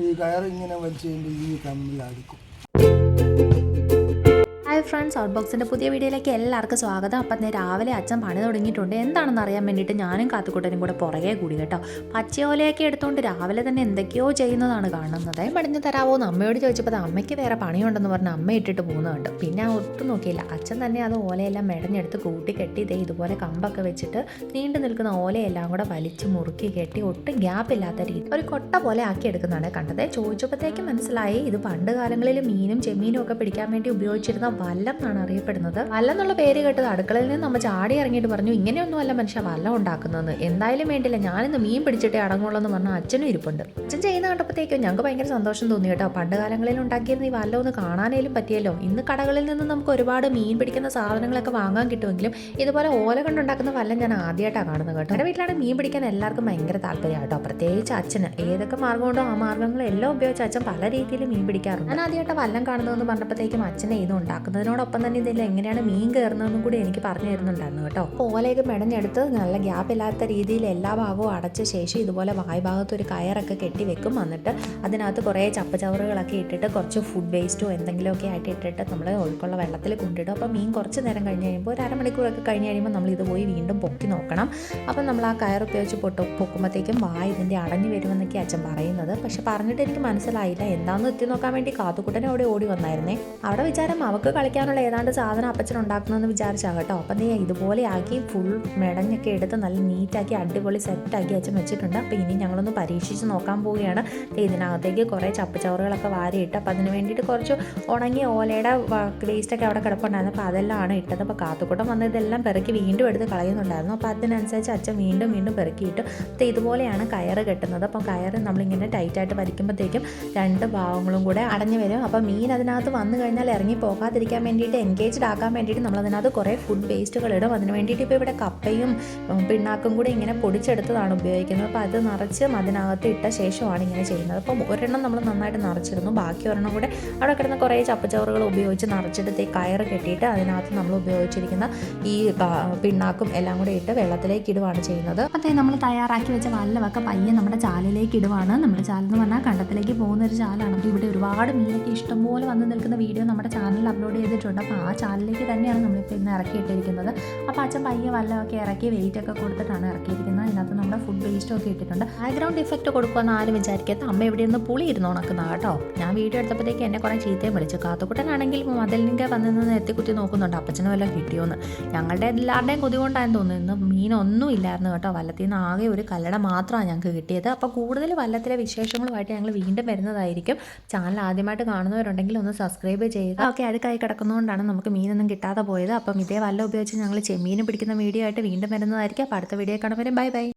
ഈ കയർ ഇങ്ങനെ വലിച്ചു കഴിയുമ്പോൾ ഈ തമ്മിലടിക്കും ഹായ് ഫ്രണ്ട്സ് ഔട്ട് ബോക്സിന്റെ പുതിയ വീഡിയോയിലേക്ക് എല്ലാവർക്കും സ്വാഗതം. അപ്പം തന്നെ രാവിലെ അച്ഛൻ പണി തുടങ്ങിയിട്ടുണ്ട്. എന്താണെന്ന് അറിയാൻ വേണ്ടിയിട്ട് ഞാനും കാത്തുകൂട്ടനും കൂടെ പുറകെ കൂടി കേട്ടോ. പച്ചയോലയൊക്കെ എടുത്തുകൊണ്ട് രാവിലെ തന്നെ എന്തൊക്കെയോ ചെയ്യുന്നതാണ് കാണുന്നത്. പടിഞ്ഞു തരാവോ എന്ന് അമ്മയോട് ചോദിച്ചപ്പോൾ അമ്മയ്ക്ക് വേറെ പണിയുണ്ടെന്ന് പറഞ്ഞ് അമ്മ ഇട്ടിട്ട് പോകുന്നുണ്ട് പിന്നെ ഒട്ടും നോക്കിയില്ല. അച്ഛൻ തന്നെ അത് ഓലയെല്ലാം മെടഞ്ഞെടുത്ത് കൂട്ടി കെട്ടി ഇതേ ഇതുപോലെ കമ്പൊക്കെ വെച്ചിട്ട് നീണ്ടു നിൽക്കുന്ന ഓലയെല്ലാം കൂടെ വലിച്ച് മുറുക്കി കെട്ടി ഒട്ടും ഗ്യാപ്പ് ഇല്ലാത്ത രീതി ഒരു കൊട്ട പോലെ ആക്കി എടുക്കുന്നതാണ് കണ്ടത്. ചോദിച്ചപ്പോഴത്തേക്ക് മനസ്സിലായി. ഇത് പണ്ട് കാലങ്ങളിൽ മീനും ചെമ്മീനും ഒക്കെ പിടിക്കാൻ വേണ്ടി ഉപയോഗിച്ചിരുന്ന വല്ലം എന്നാണ് അറിയപ്പെടുന്നത്. വല്ലം എന്നുള്ള പേര് കേട്ടത് അടുക്കളയിൽ നിന്ന് നമ്മൾ ചാടി ഇറങ്ങിയിട്ട് പറഞ്ഞു ഇങ്ങനെയൊന്നും അല്ല മനുഷ്യ വല്ലം ഉണ്ടാക്കുന്നതെന്ന്. എന്തായാലും വേണ്ടില്ല. ഞാനിന്ന് മീൻ പിടിച്ചിട്ടേ അടങ്ങുള്ളൂ എന്ന് പറഞ്ഞ അച്ഛനും ഇരിപ്പുണ്ട്. അച്ഛൻ ചെയ്യുന്ന കണ്ടപ്പോഴത്തേക്കും ഞങ്ങൾക്ക് ഭയങ്കര സന്തോഷം തോന്നി കേട്ടോ. പണ്ട് കാലങ്ങളിൽ ഉണ്ടാക്കിയിരുന്ന ഈ വല്ലം ഒന്ന് കാണാനേലും പറ്റിയല്ലോ. ഇന്ന് കടകളിൽ നിന്ന് നമുക്ക് ഒരുപാട് മീൻ പിടിക്കുന്ന സാധനങ്ങളൊക്കെ വാങ്ങാൻ കിട്ടുമെങ്കിലും ഇതുപോലെ ഓല കൊണ്ടുണ്ടാക്കുന്ന വല്ലം ഞാൻ ആദ്യമായിട്ടാണ് കാണുന്നത് കേട്ടോ. എന്റെ വീട്ടിലാണ് മീൻ പിടിക്കാൻ എല്ലാവർക്കും ഭയങ്കര താല്പര്യം കേട്ടോ. പ്രത്യേകിച്ച് അച്ഛന്. ഏതൊക്കെ മാർഗമുണ്ടോ ആ മാർഗങ്ങളെല്ലാം ഉപയോഗിച്ച് അച്ഛൻ പല രീതിയിൽ മീൻ പിടിക്കാറുണ്ട്. ഞാൻ ആദ്യമായിട്ട് വല്ലം കാണുന്നതെന്ന് പറഞ്ഞപ്പോഴത്തേക്കും അച്ഛനെ ഇത് ഉണ്ടാക്കുന്നതിനോടൊപ്പം തന്നെ ഇതിൽ എങ്ങനെയാണ് മീൻ കയറുന്നതെന്നും കൂടി എനിക്ക് പറഞ്ഞു തരുന്നുണ്ടായിരുന്നു കേട്ടോ. ഓലയൊക്കെ മെടഞ്ഞെടുത്ത് നല്ല ഗ്യാപ്പ് ഇല്ലാത്ത രീതിയിൽ എല്ലാ ഭാഗവും അടച്ച ശേഷം ഇതുപോലെ വായ് ഭാഗത്ത് ഒരു കയറൊക്കെ കെട്ടി വെക്കും. എന്നിട്ട് അതിനകത്ത് കുറേ ചപ്പച്ചവറുകളൊക്കെ ഇട്ടിട്ട് കുറച്ച് ഫുഡ് വേസ്റ്റോ എന്തെങ്കിലുമൊക്കെ ആയിട്ട് ഇട്ടിട്ട് നമ്മൾ ഒഴുക്കുള്ള വെള്ളത്തിൽ കൊണ്ടിടും. അപ്പോൾ മീൻ കുറച്ച് നേരം കഴിഞ്ഞ് കഴിയുമ്പോൾ ഒരു അരമണിക്കൂറൊക്കെ കഴിഞ്ഞ് കഴിയുമ്പോൾ നമ്മൾ ഇത് പോയി വീണ്ടും പൊക്കി നോക്കണം. അപ്പം നമ്മൾ ആ കയർ ഉപയോഗിച്ച് പൊട്ട് പൊക്കുമ്പോഴത്തേക്കും വായ ഇതിന്റെ അടഞ്ഞു വരുമെന്നൊക്കെ അച്ഛൻ പറയുന്നത്. പക്ഷെ പറഞ്ഞിട്ട് എനിക്ക് മനസ്സിലായില്ല. എന്താണെന്ന് എത്തി നോക്കാൻ വേണ്ടി കാത്തുക്കുട്ടനെ അവിടെ ഓടി വന്നായിരുന്നേ. അവിടെ വിചാരം അവൾക്ക് കളിക്കാനുള്ള ഏതാണ്ട് സാധനം അപ്പച്ചൻ ഉണ്ടാക്കുന്നതെന്ന് വിചാരിച്ചാൽ കേട്ടോ. അപ്പം നീ ഇതുപോലെയാക്കി ഫുൾ മെടഞ്ഞൊക്കെ എടുത്ത് നല്ല നീറ്റാക്കി അടിപൊളി സെറ്റാക്കി അച്ഛൻ വെച്ചിട്ടുണ്ട്. അപ്പോൾ ഇനി ഞങ്ങളൊന്ന് പരീക്ഷിച്ച് നോക്കാൻ പോവുകയാണ്. ഇതിനകത്തേക്ക് കുറേ ചപ്പച്ചവറുകളൊക്കെ വാരിയിട്ട് അപ്പോൾ അതിന് വേണ്ടിയിട്ട് കുറച്ച് ഉണങ്ങിയ ഓലയുടെ വേസ്റ്റൊക്കെ അവിടെ കിടപ്പുണ്ടായിരുന്നു. അപ്പോൾ അതെല്ലാം ആണ് ഇട്ടത്. അപ്പോൾ കാത്തുകൂട്ടം വന്ന് ഇതെല്ലാം പെറുക്കി വീണ്ടും എടുത്ത് കളയുന്നുണ്ടായിരുന്നു. അപ്പോൾ അതിനനുസരിച്ച് അച്ഛൻ വീണ്ടും വീണ്ടും പെറുക്കിയിട്ട് അപ്പോൾ ഇതുപോലെയാണ് കയറ് കെട്ടുന്നത്. അപ്പോൾ കയറ് നമ്മളിങ്ങനെ ടൈറ്റായിട്ട് വലിക്കുമ്പോഴത്തേക്കും രണ്ട് ഭാഗങ്ങളും കൂടെ അടഞ്ഞു വരും. അപ്പോൾ മീൻ അതിനകത്ത് വന്നു കഴിഞ്ഞാൽ ഇറങ്ങി പോകാതിരിക്കാൻ വേണ്ടിയിട്ട് എൻഗേജ്ഡ് ആക്കാൻ വേണ്ടിയിട്ട് നമ്മൾ അതിനകത്ത് കുറേ ഫുഡ് വേസ്റ്റുകൾ ഇടും. അതിന് വേണ്ടിയിട്ട് ഇപ്പോൾ ഇവിടെ കപ്പയും പിണ്ണാക്കും കൂടി ഇങ്ങനെ പൊടിച്ചെടുത്തതാണ് ഉപയോഗിക്കുന്നത്. അപ്പോൾ അത് നിറച്ച് അതിനകത്ത് ഇട്ട ശേഷമാണ് ഇങ്ങനെ ചെയ്യുന്നത്. അപ്പോൾ ഒരെണ്ണം നമ്മൾ നന്നായിട്ട് നിറച്ചിരുന്നു ബാക്കി ഒരെണ്ണം കൂടെ അവിടെ കിടന്ന കുറേ ചപ്പച്ചവറുകൾ ഉപയോഗിച്ച് നിറച്ചെടുത്ത് ഈ കയറ് കെട്ടിയിട്ട് അതിനകത്ത് നമ്മൾ ഉപയോഗിച്ചിരിക്കുന്ന ഈ പിണ്ണാക്കും എല്ലാം കൂടെ ഇട്ട് വെള്ളത്തിലേക്ക് ഇടുവാണ് ചെയ്യുന്നത്. അപ്പോൾ നമ്മൾ തയ്യാറാക്കി വെച്ച വല്ലവൊക്കെ പയ്യെ നമ്മുടെ ചാലിലേക്ക് ഇടുവാണ്. നമ്മുടെ ചാലെന്ന് പറഞ്ഞാൽ കണ്ടത്തിലേക്ക് പോകുന്ന ഒരു ചാലാണ്. അപ്പോൾ ഇവിടെ ഒരുപാട് മീനൊക്കെ ഇഷ്ടംപോലെ വന്ന് നിൽക്കുന്ന വീഡിയോ നമ്മുടെ ചാനലിൽ അപ്ലോഡ് ചെയ്തിട്ടുണ്ട്. അപ്പോൾ ആ ചാനലിലേക്ക് തന്നെയാണ് നമ്മളിപ്പോൾ ഇന്ന് ഇറക്കിയിട്ടിരിക്കുന്നത്. അപ്പോൾ അച്ഛൻ പയ്യെ വല്ലതൊക്കെ ഇറക്കി വെയിറ്റ് ഒക്കെ കൊടുത്തിട്ടാണ് ഇറക്കിയിരിക്കുന്നത്. അതിനകത്ത് നമ്മുടെ ഫുഡ് വേസ്റ്റും ഒക്കെ ഇട്ടിട്ടുണ്ട്. ബാക്ക്ഗ്രൗണ്ട് ഇഫക്റ്റ് കൊടുക്കുമെന്ന് ആരും വിചാരിക്കാത്ത അമ്മ ഇവിടെ നിന്ന് പുളി ഇരുന്ന് ഉണക്കുന്ന കേട്ടോ. ഞാൻ വീഡിയോ എടുത്തപ്പോഴത്തേക്ക് എന്നെ കുറേ ചീത്തയും വിളിച്ചു. കാത്തുക്കുട്ടനാണെങ്കിൽ മതിലിന്റെ വന്ന് നിന്ന് എത്തിക്കുത്തി നോക്കുന്നുണ്ട്. അപ്പച്ചനും വല്ലതും കിട്ടിയോന്ന്. ഞങ്ങളുടെ എല്ലാവരുടെയും കൊതി കൊണ്ടായെന്ന് തോന്നുന്നു. ഇന്ന് മീനൊന്നും ഇല്ലായിരുന്നു കേട്ടോ. വല്ലത്തിൽ നിന്ന് ആകെ ഒരു കല്ലട മാത്രമാണ് ഞങ്ങൾക്ക് കിട്ടിയത്. അപ്പോൾ കൂടുതൽ വല്ലത്തിലെ വിശേഷങ്ങളുമായിട്ട് ഞങ്ങൾ വീണ്ടും വരുന്നതായിരിക്കും. ചാനൽ ആദ്യമായിട്ട് കാണുന്നവരുണ്ടെങ്കിൽ ഒന്ന് സബ്സ്ക്രൈബ് ചെയ്യുക. ഓക്കെ അടുക്കായി അഴുക്കായി കിടക്കുന്നതുകൊണ്ടാണ് നമുക്ക് മീനൊന്നും കിട്ടാതെ പോയത്. അപ്പം ഇതേ വല്ല ഉപയോഗിച്ച് ഞങ്ങൾ ചെമ്മീൻ പിടിക്കുന്ന വീഡിയോ ആയിട്ട് വീണ്ടും വരുന്നതായിരിക്കും. അപ്പോൾ അടുത്ത വീഡിയോ കാണുമ്പോൾ ബൈ ബൈ.